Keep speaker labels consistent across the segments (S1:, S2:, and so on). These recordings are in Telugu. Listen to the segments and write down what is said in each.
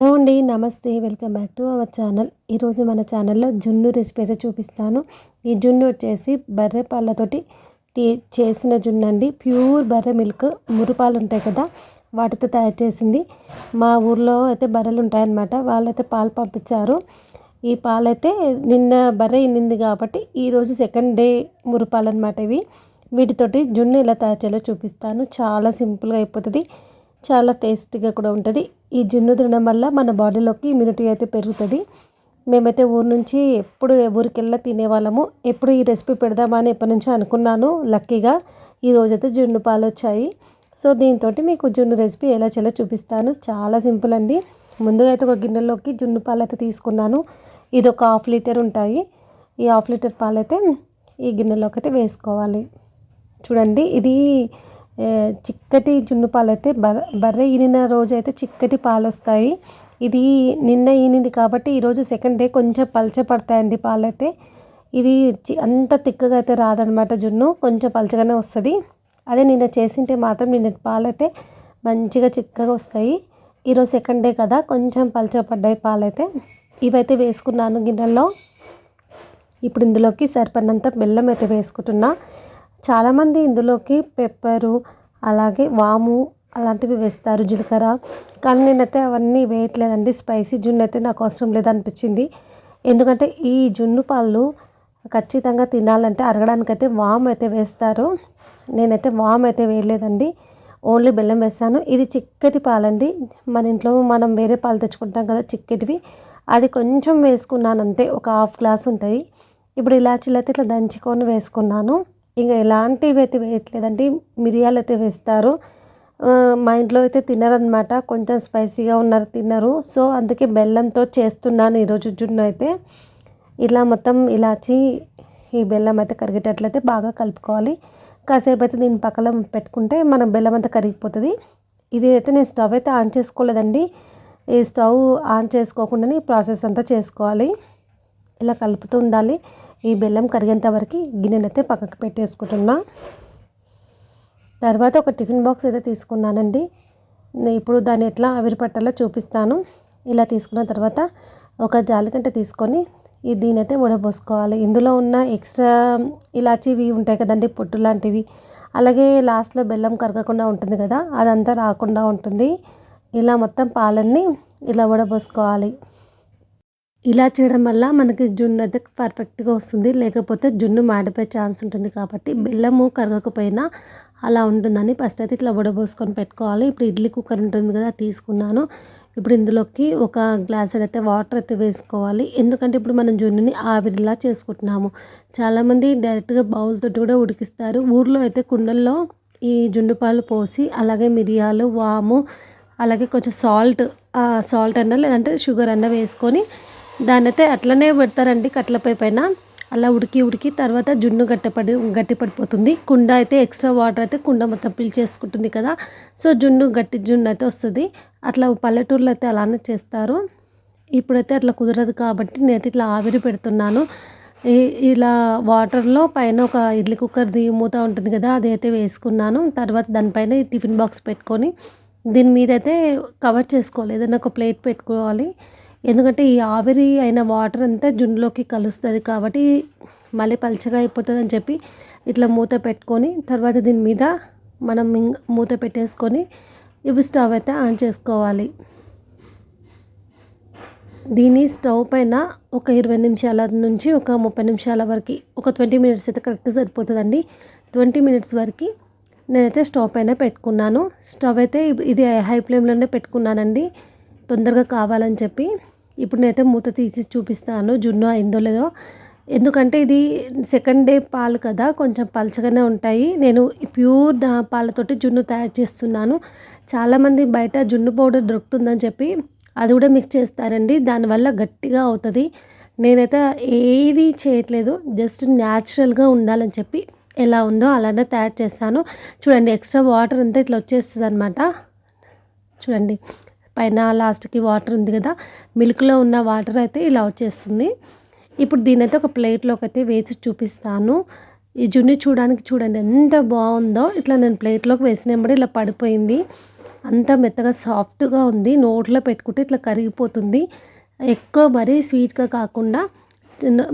S1: హలో అండి నమస్తే. Welcome back to our channel. ఈరోజు మన ఛానల్లో జున్ను రెసిపీ అయితే చూపిస్తాను. ఈ జున్ను వచ్చేసి బర్రె పాలతోటి తీ చేసిన జున్ను అండి. ప్యూర్ బర్రె మిల్క్ మురుపాలు ఉంటాయి కదా వాటితో తయారు చేసింది. మా ఊర్లో అయితే బర్రెలు ఉంటాయన్నమాట. వాళ్ళైతే పాలు పంపించారు. ఈ పాలైతే నిన్న బర్రె ఇన్నింది కాబట్టి ఈరోజు సెకండ్ డే మురుపాలు అనమాట ఇవి. వీటితోటి జున్ను ఎలా తయారు చేయాలో చూపిస్తాను. చాలా సింపుల్గా అయిపోతుంది. చాలా టేస్టీగా కూడా ఉంటుంది. ఈ జున్ను తినడం వల్ల మన బాడీలోకి ఇమ్యూనిటీ అయితే పెరుగుతుంది. మేమైతే ఊరు నుంచి ఎప్పుడు ఊరికెళ్ళా తినేవాళ్ళము. ఎప్పుడు ఈ రెసిపీ పెడదామని ఎప్పటి నుంచో అనుకున్నాను. లక్కీగా ఈ రోజైతే జున్ను పాలు వచ్చాయి. సో దీంతో మీకు జున్ను రెసిపీ ఎలా చేయాలో చూపిస్తాను. చాలా సింపుల్ అండి. ముందుగా అయితే ఒక గిన్నెలోకి జున్ను పాలు అయితే తీసుకున్నాను. ఇది ఒక హాఫ్ లీటర్ ఉంటాయి. ఈ హాఫ్ లీటర్ పాలు అయితే ఈ గిన్నెలోకి అయితే వేసుకోవాలి. చూడండి ఇది చిక్కటి జున్ను పాలు అయితే బర్రె ఈనిన రోజు అయితే చిక్కటి పాలు వస్తాయి ఇది నిన్న ఈనింది కాబట్టి ఈరోజు సెకండ్ డే కొంచెం పల్చ పడతాయండి పాలు అయితే ఇది అంత తిక్కగా అయితే రాదనమాట జున్ను కొంచెం పలచగానే వస్తుంది. అదే నిన్న చేసింటే మాత్రం నిన్న పాలు అయితే మంచిగా చిక్కగా వస్తాయి. ఈరోజు సెకండ్ డే కదా కొంచెం పలచపడ్డాయి పాలు అయితే ఇవైతే వేసుకున్నాను గిన్నెల్లో. ఇప్పుడు ఇందులోకి సరిపడినంత బెల్లం అయితే వేసుకుంటున్నా. చాలామంది ఇందులోకి పెప్పరు అలాగే వాము అలాంటివి వేస్తారు జీలకర్ర. కానీ నేనైతే అవన్నీ వేయట్లేదండి. స్పైసీ జున్ను అయితే నాకు అవసరం లేదనిపించింది. ఎందుకంటే ఈ జున్ను పాలు ఖచ్చితంగా తినాలంటే అరగడానికైతే వామ్ అయితే వేస్తారు. నేనైతే వామ్ అయితే వేయలేదండి. ఓన్లీ బెల్లం వేస్తాను ఇది చిక్కటి పాలండి. మన ఇంట్లో మనం వేరే పాలు తెచ్చుకుంటాం కదా చిక్కటివి. అది కొంచెం వేసుకున్నాను అంతే. ఒక హాఫ్ గ్లాస్ ఉంటుంది ఇప్పుడు ఇలాచీలు అయితే ఇట్లా దంచుకొని వేసుకున్నాను. ఇంకా ఎలాంటివి అయితే వేయట్లేదండి మిరియాలు అయితే వేస్తారు. మా ఇంట్లో అయితే తినరనమాట కొంచెం స్పైసీగా ఉన్నారు తినరు. సో అందుకే బెల్లంతో చేస్తున్నాను ఈరోజు జున్ను అయితే. ఇలా మొత్తం ఇలాచి ఈ బెల్లం అయితే కరిగేటట్లయితే బాగా కలుపుకోవాలి. కాసేపు అయితే దీని పక్కన పెట్టుకుంటే మన బెల్లం అంతా కరిగిపోతుంది. ఇది అయితే నేను స్టవ్ అయితే ఆన్ చేసుకోలేదండి. ఈ స్టవ్ ఆన్ చేసుకోకుండానే ప్రాసెస్ అంతా చేసుకోవాలి. ఇలా కలుపుతూ ఉండాలి. ఈ బెల్లం కరిగేంత వరకు గిన్నెనైతే పక్కకు పెట్టేసుకుంటున్నా. తర్వాత ఒక టిఫిన్ బాక్స్ అయితే తీసుకున్నానండి. ఇప్పుడు దాన్ని ఎట్లా ఆవిరి పట్టాలో చూపిస్తాను. ఇలా తీసుకున్న తర్వాత ఒక జాలికంట తీసుకొని ఈ దీని అయితే వడపోసుకోవాలి ఇందులో ఉన్న ఎక్స్ట్రా ఇలాచివి ఉంటాయి కదండి పొట్టు లాంటివి. అలాగే లాస్ట్లో బెల్లం కరగకుండా ఉంటుంది కదా అదంతా రాకుండా ఉంటుంది. ఇలా మొత్తం పాలన్నీ ఇలా వడపోసుకోవాలి ఇలా చేయడం వల్ల మనకి జున్ను అయితే పర్ఫెక్ట్గా వస్తుంది. లేకపోతే జున్ను మాడిపోయే ఛాన్స్ ఉంటుంది కాబట్టి బెల్లము కరగకపోయినా అలా ఉంటుందని ఫస్ట్ అయితే ఇట్లా వడబోసుకొని పెట్టుకోవాలి. ఇప్పుడు ఇడ్లీ కుక్కర్ ఉంటుంది కదా తీసుకున్నాను. ఇప్పుడు ఇందులోకి ఒక గ్లాస్ అయితే వాటర్ అయితే వేసుకోవాలి. ఎందుకంటే ఇప్పుడు మనం జున్నుని ఆవిరిలా చేసుకుంటున్నాము. చాలామంది డైరెక్ట్గా బౌల్తో కూడా ఉడికిస్తారు. ఊర్లో అయితే కుండల్లో ఈ జున్ను పాలు పోసి అలాగే మిరియాలు వాము అలాగే కొంచెం సాల్ట్ సాల్ట్ అన్న లేదంటే షుగర్ అన్న వేసుకొని దాన్ని అయితే అట్లనే పెడతారండి కట్లపై పైన. అలా ఉడికి ఉడికి తర్వాత జున్ను గట్టిపడి గట్టి పడిపోతుంది కుండ అయితే ఎక్స్ట్రా వాటర్ అయితే కుండ మొత్తం పిలిచేసుకుంటుంది కదా. సో జున్ను గట్టి జున్ను అయితే వస్తుంది. అట్లా పల్లెటూరులో అయితే అలానే చేస్తారు. ఇప్పుడైతే అట్లా కుదరదు కాబట్టి నేనైతే ఇట్లా ఆవిరి పెడుతున్నాను. ఇలా వాటర్లో పైన ఒక ఇడ్లీ కుక్కర్ది మూత ఉంటుంది కదా అది అయితే వేసుకున్నాను. తర్వాత దానిపైన టిఫిన్ బాక్స్ పెట్టుకొని దీని మీద అయితే కవర్ చేసుకోవాలి. ఏదైనా ఒక ప్లేట్ పెట్టుకోవాలి. ఎందుకంటే ఈ ఆవిరి అయిన వాటర్ అంతా జున్నులోకి కలుస్తుంది కాబట్టి మళ్ళీ పలచగా అయిపోతుంది అని చెప్పి ఇట్లా మూత పెట్టుకొని తర్వాత దీని మీద మనం మూత పెట్టేసుకొని ఇవి స్టవ్ అయితే ఆన్ చేసుకోవాలి. దీన్ని స్టవ్ పైన ఒక ఇరవై నిమిషాల నుంచి ఒక ముప్పై నిమిషాల వరకు ఒక ట్వంటీ మినిట్స్ అయితే కరెక్ట్ సరిపోతుందండి. ట్వంటీ మినిట్స్ వరకు నేనైతే స్టవ్ పైన పెట్టుకున్నాను. స్టవ్ అయితే ఇది హై ఫ్లేమ్లోనే పెట్టుకున్నానండి. తొందరగా కావాలని చెప్పి ఇప్పుడు నేనైతే మూత తీసి చూపిస్తాను. జున్ను అయిందో లేదో. ఎందుకంటే ఇది సెకండ్ డే పాలు కదా కొంచెం పలచగానే ఉంటాయి. నేను ప్యూర్ దా పాలతోటి జున్ను తయారు చేస్తున్నాను. చాలామంది బయట జున్ను పౌడర్ దొరుకుతుందని చెప్పి అది కూడా మిక్స్ చేస్తారండి. దానివల్ల గట్టిగా అవుతుంది. నేనైతే ఏది చేయట్లేదు. జస్ట్ న్యాచురల్గా ఉండాలని చెప్పి ఎలా ఉందో అలానే తయారు చేస్తాను. చూడండి ఎక్స్ట్రా వాటర్ అంతా ఇట్లా వచ్చేస్తుంది అనమాట చూడండి. పైన లాస్ట్కి వాటర్ ఉంది కదా మిల్క్లో ఉన్న వాటర్ అయితే ఇలా వచ్చేస్తుంది. ఇప్పుడు దీని అయితే ఒక ప్లేట్లోకి అయితే వేసి చూపిస్తాను. ఈ జున్ను చూడడానికి చూడండి ఎంత బాగుందో. ఇట్లా నేను ప్లేట్లోకి వేసినప్పుడు ఇలా పడిపోయింది. అంత మెత్తగా సాఫ్ట్గా ఉంది. నోట్లో పెట్టుకుంటే ఇట్లా కరిగిపోతుంది. ఎక్కువ మరీ స్వీట్గా కాకుండా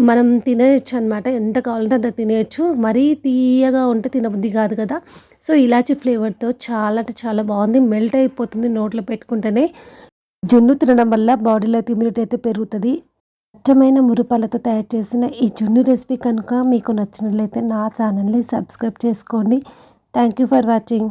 S1: మనం తినేయచ్చు అనమాట ఎంత కావాలంటే అంత తినేయచ్చు. మరీ తీయగా ఉంటే తినబుద్ధి కాదు కదా. సో ఇలాచి ఫ్లేవర్తో చాలా అంటే చాలా బాగుంది. మెల్ట్ అయిపోతుంది నోట్లో పెట్టుకుంటేనే. జున్ను తినడం వల్ల బాడీలో ఇమ్యూనిటీ అయితే పెరుగుతుంది. స్వచ్ఛమైన మురుపాలతో తయారు చేసిన ఈ జున్ను రెసిపీ కనుక మీకు నచ్చినట్లయితే నా ఛానల్ని సబ్స్క్రైబ్ చేసుకోండి. Thank you for watching.